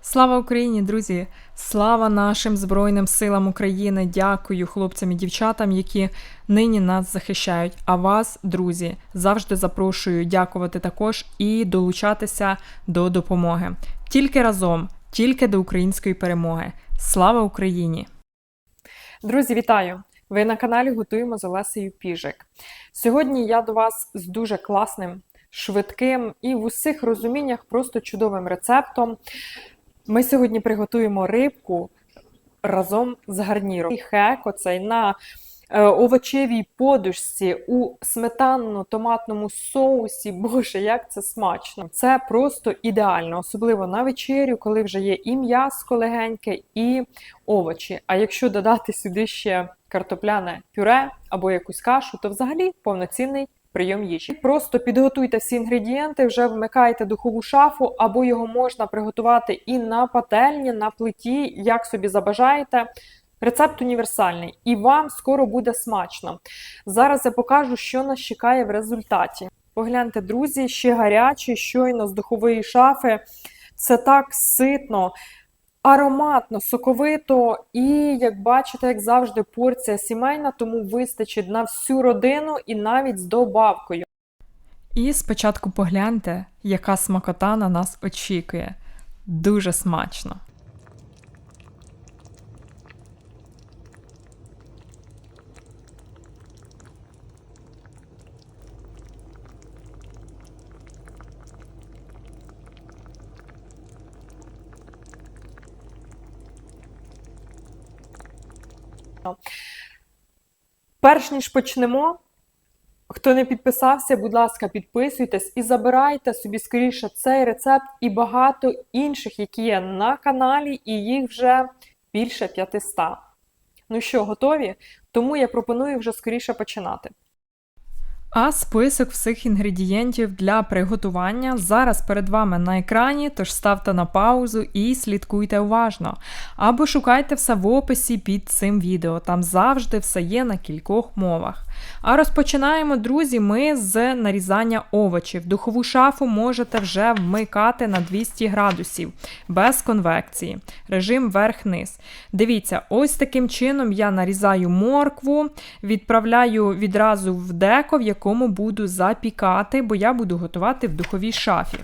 Слава Україні, друзі! Слава нашим Збройним силам України! Дякую хлопцям і дівчатам, які нині нас захищають. А вас, друзі, завжди запрошую дякувати також і долучатися до допомоги. Тільки разом, тільки до української перемоги. Слава Україні! Друзі, вітаю! Ви на каналі Готуємо з Олесею Піжик. Сьогодні я до вас з дуже класним, швидким і в усіх розуміннях просто чудовим рецептом. Ми сьогодні приготуємо рибку разом з гарніром. Хек оцей на е, овочевій подушці у сметанно-томатному соусі. Боже, як це смачно! Це просто ідеально, особливо на вечерю, коли вже є і м'яско легеньке, і овочі. А якщо додати сюди ще картопляне пюре або якусь кашу, то взагалі повноцінний прийом їжі. Просто підготуйте всі інгредієнти, вже вмикайте духову шафу, або його можна приготувати і на пательні, на плиті, як собі забажаєте. Рецепт універсальний, і вам скоро буде смачно. Зараз я покажу, що нас чекає в результаті. Погляньте, друзі, ще гарячі, щойно з духової шафи. Це так ситно, ароматно, соковито, і, як бачите, як завжди, порція сімейна, тому вистачить на всю родину і навіть з добавкою. І спочатку погляньте, яка смакота на нас очікує. Дуже смачно. Перш ніж почнемо, хто не підписався, будь ласка, підписуйтесь і забирайте собі скоріше цей рецепт і багато інших, які є на каналі, і їх вже більше 500. Ну що, готові? Тому я пропоную вже скоріше починати. А список всіх інгредієнтів для приготування зараз перед вами на екрані, тож ставте на паузу і слідкуйте уважно. Або шукайте все в описі під цим відео, там завжди все є на кількох мовах. А розпочинаємо, друзі, ми з нарізання овочів. Духову шафу можете вже вмикати на 200 градусів без конвекції. Режим верх-низ. Дивіться, ось таким чином я нарізаю моркву, відправляю відразу в деко, в якому буду запікати, бо я буду готувати в духовій шафі.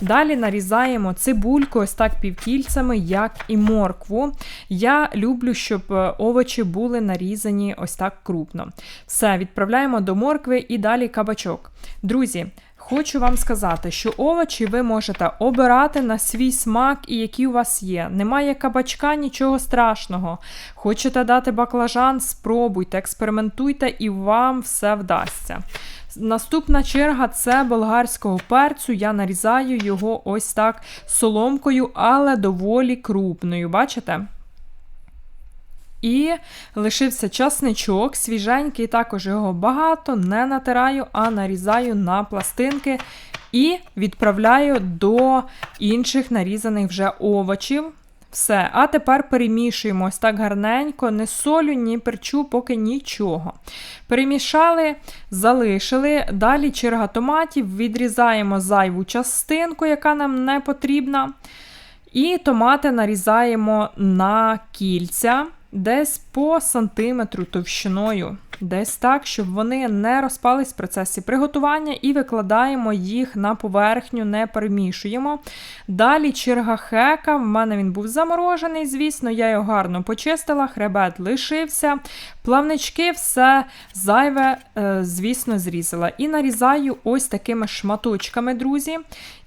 Далі нарізаємо цибульку, ось так півкільцями, як і моркву. Я люблю, щоб е, овочі були нарізані ось так крупно. Все, відправляємо до моркви і далі кабачок. Друзі, Хочу вам сказати, що овочі ви можете обирати на свій смак і які у вас є. Немає кабачка, нічого страшного. Хочете дати баклажан, спробуйте, експериментуйте і вам все вдасться. Наступна черга це болгарського перцю. Я нарізаю його ось так соломкою, але доволі крупною. Бачите? І лишився часничок, свіженький, також його багато, не натираю, а нарізаю на пластинки і відправляю до інших нарізаних вже овочів. Все, а тепер перемішуємо ось так гарненько, не солю, ні перчу, поки нічого. Перемішали, залишили. Далі черга томатів, відрізаємо зайву частинку, яка нам не потрібна. І томати нарізаємо на кільця десь по сантиметру товщиною. Десь так, щоб вони не розпались в процесі приготування, і викладаємо їх на поверхню, не перемішуємо. Далі черга хека, в мене він був заморожений, звісно, я його гарно почистила, хребет лишився. Плавнички все зайве, е, звісно, зрізала. І нарізаю ось такими шматочками, друзі.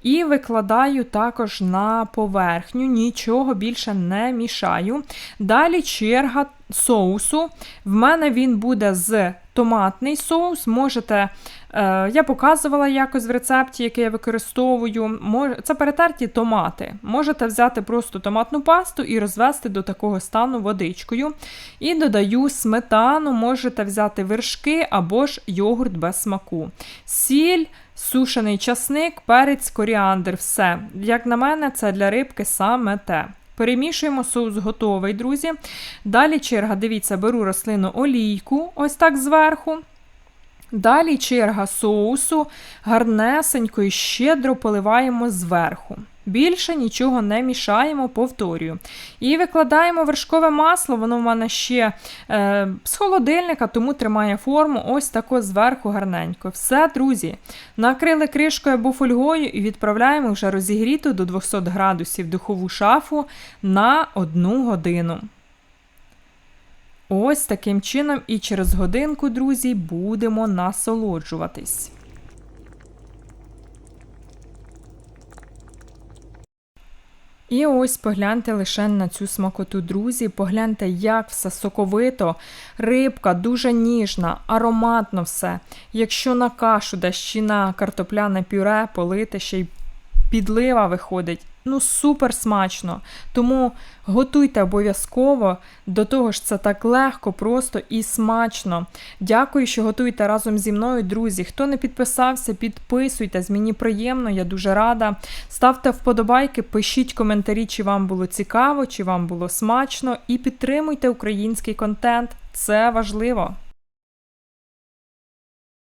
І викладаю також на поверхню, нічого більше не мішаю. Далі черга соусу. В мене він буде з томатний соус. Можете, е, я показувала якось в рецепті, який я використовую. Це перетерті томати. Можете взяти просто томатну пасту і розвести до такого стану водичкою. І додаю сметану, можете взяти вершки або ж йогурт без смаку. Сіль. Сушений часник, перець, коріандр, все. Як на мене, це для рибки саме те. Перемішуємо соус готовий, друзі. Далі черга, дивіться, беру рослину олійку, ось так зверху. Далі черга соусу, гарнесенько і щедро поливаємо зверху. Більше нічого не мішаємо, повторюю. І викладаємо вершкове масло, воно в мене ще е, з холодильника, тому тримає форму ось тако зверху гарненько. Все, друзі, накрили кришкою або фольгою і відправляємо вже розігріту до 200 градусів духову шафу на 1 годину. Ось таким чином і через годинку, друзі, будемо насолоджуватись. І ось погляньте лише на цю смакоту, друзі. Погляньте, як все соковито, рибка дуже ніжна, ароматно все. Якщо на кашу чи на картопляне пюре полити, ще й підлива виходить. Ну, супер смачно. Тому готуйте обов'язково. До того ж, це так легко, просто і смачно. Дякую, що готуєте разом зі мною, друзі. Хто не підписався, підписуйтесь. Мені приємно, я дуже рада. Ставте вподобайки, пишіть коментарі, чи вам було цікаво, чи вам було смачно. І підтримуйте український контент. Це важливо.